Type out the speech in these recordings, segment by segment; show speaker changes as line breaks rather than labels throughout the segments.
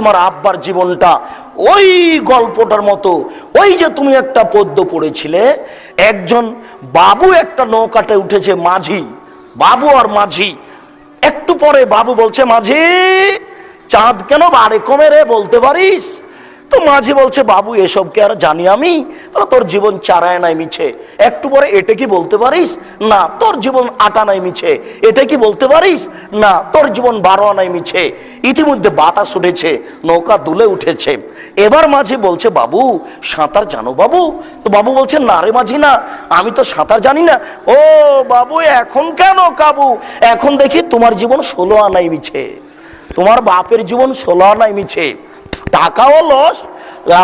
তোমার আব্বার জীবনটা, ওই গল্পটার মতো। ওই যে তুমি একটা পদ্য পড়েছিলে, একজন বাবু একটা নৌকাতে উঠেছে মাঝি, বাবু আর মাঝি। একটু পরে বাবু বলছে, মাঝি, চাঁদ কেন বাড়ে কমে রে বলতে পারিস? তো মাঝি বলছে, বাবু এসবকে আর জানি আমি? তাহলে তোর জীবন চারায় নাই মিছে। একটু পরে এটা কি বলতে পারিস? না, তোর জীবন আটা নাই মিছে। এটা কি বলতে পারিস? না, তোর জীবন বারো নাই মিছে। ইতিমধ্যে বাতাস উঠেছে, নৌকা দুলে উঠেছে। এবার মাঝি বলছে, বাবু, সাঁতার জানো বাবু? তো বাবু বলছে, না রে মাঝি, না। আমি তো সাঁতার জানি না। ও বাবু, এখন কেন কাবু? এখন দেখি তোমার জীবন ষোলো আনাই মিছে। তোমার বাপের জীবন ষোলো আনাই মিছে। টাকাও লস,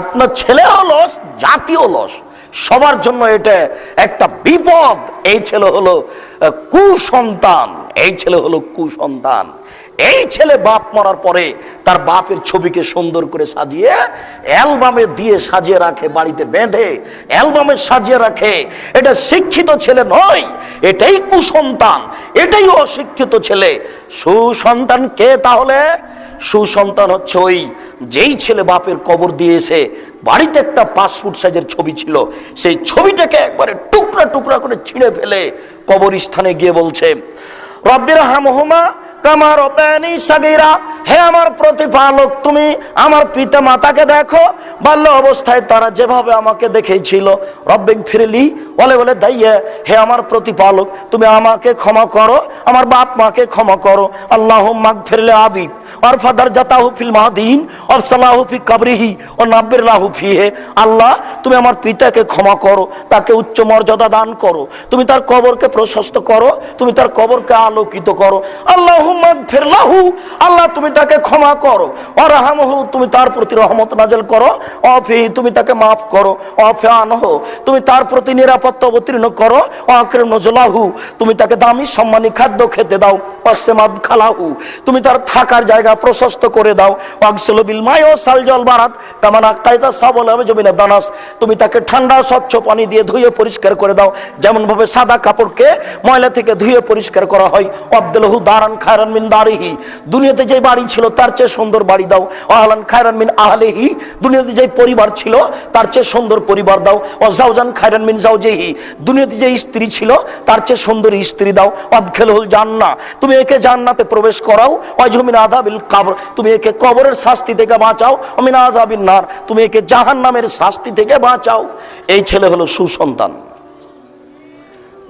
আপনার ছেলেও লস জাতীয় লস। সবার জন্য এটা একটা বিপদ। এই ছেলে হলো কুসন্তান। এই ছেলে হলো কুসন্তান। এই ছেলে বাপ মরার পরে তার বাপের ছবিকে সুন্দর করে সাজিয়ে, অ্যালবামে দিয়ে সাজিয়ে রাখে, বাড়িতে বেঁধে, অ্যালবামে সাজিয়ে রাখে। এটা শিক্ষিত ছেলে নয়, এটাই কুসন্তান, এটাই অশিক্ষিত ছেলে। সুসন্তান কে তাহলে? সুসন্তান হচ্ছে ওই যেই ছেলে বাপের কবর দিয়েছে। বাড়িতে একটা পাসপোর্ট সাইজের ছবি ছিল। সেই ছবিটাকে একবারে টুকরা টুকরা করে ছিঁড়ে ফেলে কবর স্থানে গিয়ে বলছে রব্বির হামহুমা কামার অপ্যানি সাগিরা। হে আমার প্রতিপালক, তুমি আমার পিতা মাতাকে দেখো। বাল্য অবস্থায় তারা যেভাবে আমাকে দেখেছিল রব্বিক ফিরলি বলে বলে দাইয়ে। হে আমার প্রতিপালক, তুমি আমাকে ক্ষমা করো, আমার বাপ মাকে ক্ষমা করো। আল্লাহ মাগ ফিরলে আবিব আর ফাদার জাতাহু ফিল মাহদিন অফসালাহু কাবরিহি, ও ফিহে। আল্লাহ, তুমি আমার পিতাকে ক্ষমা করো, তাকে উচ্চ মর্যাদা দান করো, তুমি তার কবরকে প্রশস্ত করো, তুমি তার কবরকে আলোকিত করো। আল্লাহ আল্লাহ, তুমি তাকে ক্ষমা করো। অরাহামহু তুমি তার প্রতি রহমত নাজেল করো। অফি তুমি তাকে মাফ করো। অফে আনহ তুমি তার প্রতি নিরাপত্তা অবতীর্ণ করো। অক্রেম নজলাহু, তুমি তাকে দামি সম্মানী খাদ্য খেতে দাও। তুমি তার থাকার জায়গা প্রশস্ত করে দাও। দানাস। তুমি তাকে ঠান্ডা স্বচ্ছ পানি দিয়ে ধুয়ে পরিষ্কার করে দাও। যেমন ভাবে সাদা কাপড়কে ময়লা থেকে ধুয়ে পরিষ্কার করা হয়। অবদুলহু দারান খায়রান মিন দারিহি। দুনিয়াতে যে বাড়ি ছিল, তার চেয়ে সুন্দর বাড়ি দাও। আহলান খায়রান মিন আহলেহি। দুনিয়াতে যে পরিবার ছিল, তার চেয়ে সুন্দর পরিবার দাও। ও জাউজান খায়রান মিন জাউজেহি দুনিয়াতে যে স্ত্রী ছিল, তার চেয়ে সুন্দর স্ত্রী দাও। অদখেলহুল জান্না তুমি একে জান্নাতে প্রবেশ করাও। অজমিন আদাবিল কাবর। তুমি একে কবরের শাস্তি থেকে বাঁচাও। অমিন আজাবিন নার। তুমি একে জাহান নামের শাস্তি থেকে বাঁচাও। এই ছেলে হলো সুসন্তান।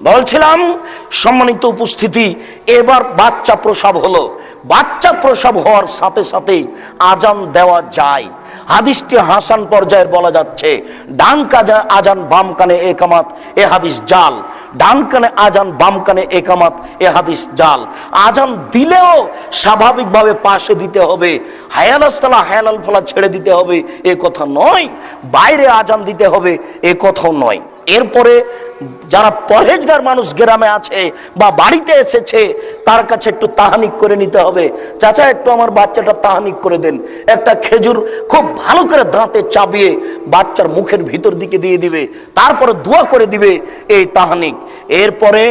বলছিলাম, সম্মানিত উপস্থিতি, এবার বাচ্চা প্রসব হলো। বাচ্চা প্রসব হওয়ার সাথে সাথেই আজান দেওয়া যায়। হাদিসটি হাসান পর্যায়ের বলা যাচ্ছে, ডান কাজা আজান বাম কানে একামাত, এ হাদিস জাল। ডান কানে আজান, বাম কানে একামাত, এ হাদিস জাল। আজান দিলেও স্বাভাবিকভাবে পাশে দিতে হবে। হায়ালাস্তলা হায়ালাল ফলা ছেড়ে দিতে হবে। এ কথা নয়, বাইরে আজান দিতে হবে, এ কথাও নয়। এরপরে যারা পরহেজগার মানুষ গ্রামে আছে বা বাড়িতে এসেছে, তার কাছে একটু তাহানিক করে নিতে হবে। চাচা, একটু আমার বাচ্চাটা তাহানিক করে দেন। একটা খেজুর খুব ভালো করে দাঁতে চাবিয়ে বাচ্চার মুখের ভিতর দিকে দিয়ে দিবে। তারপরে দোয়া করে দিবে, এই তাহানিক। এরপরে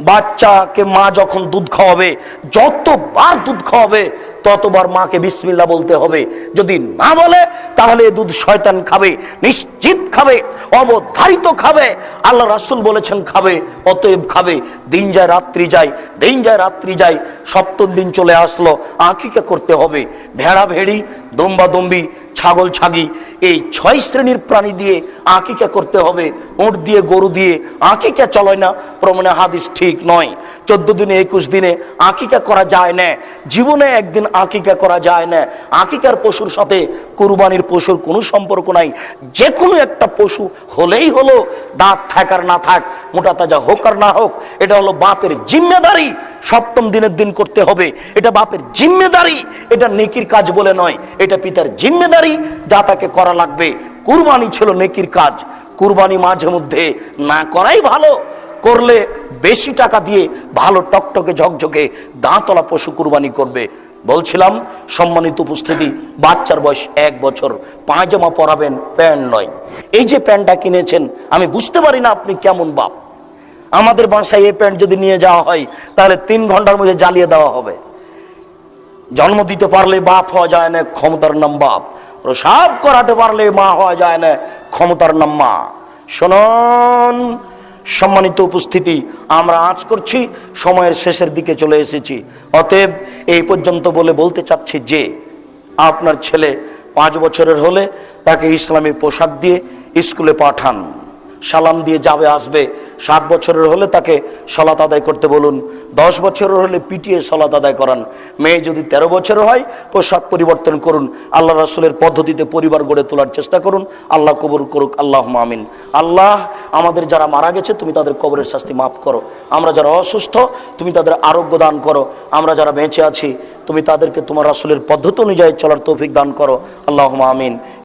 বাচ্চাকে মা যখন দুধ খাওয়াবে, যতবার দুধ খাওয়াবে, ততবার মাকে বিসমিল্লা বলতে হবে। যদি না বলে, তাহলে দুধ শয়তান খাবে, নিশ্চিত খাবে, অবধারিত খাবে। আল্লাহ রাসুল বলেছেন, খাবে, অতএব খাবে। দিন যায়, রাত্রি যায়, দিন যায়, রাত্রি যায়, সপ্তম দিন চলে আসলো আঁকিকা করতে হবে। ভেড়া ভেড়ি দম্বা দম্বি ছাগল ছাগি, এই ছয় শ্রেণির প্রাণী দিয়ে আঁকিকা করতে হবে ওঁট দিয়ে, গরু দিয়ে আঁকিকা চলয় না। প্রমাণে হাদিস ঠিক নয়। চোদ্দ দিনে, একুশ দিনে আঁকিকা করা যায় না। জীবনে একদিন আঁকিকা করা যায় না। আঁকিকার পশুর সাথে কুরবানির পশুর কোনো সম্পর্ক নাই। যে কোনো একটা পশু হলেই হলো, দাঁত থাকার না থাক, মোটা তাজা হোক আর না হোক, এটা হলো বাপের জিম্মেদারি। সপ্তম দিনের দিন করতে হবে। এটা বাপের জিম্মেদারি, এটা নেকির কাজ বলে নয়। এটা পিতার জিম্মেদারি, যা তাকে করা লাগবে। কুরবানি ছিল নেকির কাজ। কুরবানি মাঝে মধ্যে না করাই ভালো। করলে বেশি টাকা দিয়ে ভালো টকটকে ঝকঝকে দাঁতলা পশু কুরবানি করবে। বলছিলাম, সম্মানিত উপস্থিতি, বাচ্চার বয়স এক বছর। পায়জামা পরাবেন, প্যান্ট নয়। এই যে প্যান্টটা কিনেছেন, আমি বুঝতে পারি না আপনি কেমন বাপ। আমাদের বাসায় এই প্যান্ট যদি নিয়ে যাওয়া হয়, তাহলে তিন ঘণ্টার মধ্যে জ্বালিয়ে দেওয়া হবে। জন্ম দিতে পারলে বাপ হওয়া যায় না, ক্ষমতার নাম বাপ। প্রসাব করাতে পারলে মা হওয়া যায় না, ক্ষমতার নাম মা। শোনন, সম্মানিত উপস্থিতি, আমরা আজ করছি, সময়ের শেষের দিকে চলে এসেছি। অতএব এই পর্যন্ত বলে বলতে চাচ্ছি যে, আপনার ছেলে পাঁচ বছরের হলে তাকে ইসলামী পোশাক দিয়ে স্কুলে পাঠান। সালাম দিয়ে যাবে, আসবে। সাত বছরের হলে তাকে সলাত আদায় করতে বলুন। দশ বছরের হলে পিটিয়ে সলাত আদায় করান। মেয়ে যদি তেরো বছর হয়, পোশাক পরিবর্তন করুন। আল্লাহ রাসুলের পদ্ধতিতে পরিবার গড়ে তোলার চেষ্টা করুন। আল্লাহ কবর করুক আল্লাহ আমিন। আল্লাহ আমাদের যারা মারা গেছে, তুমি তাদের কবরের শাস্তি মাফ করো। আমরা যারা অসুস্থ, তুমি তাদের আরোগ্য দান করো। আমরা যারা বেঁচে আছি, তুমি তাদেরকে তোমার রাসুলের পদ্ধতি অনুযায়ী চলার তৌফিক দান করো। আল্লাহ আমিন।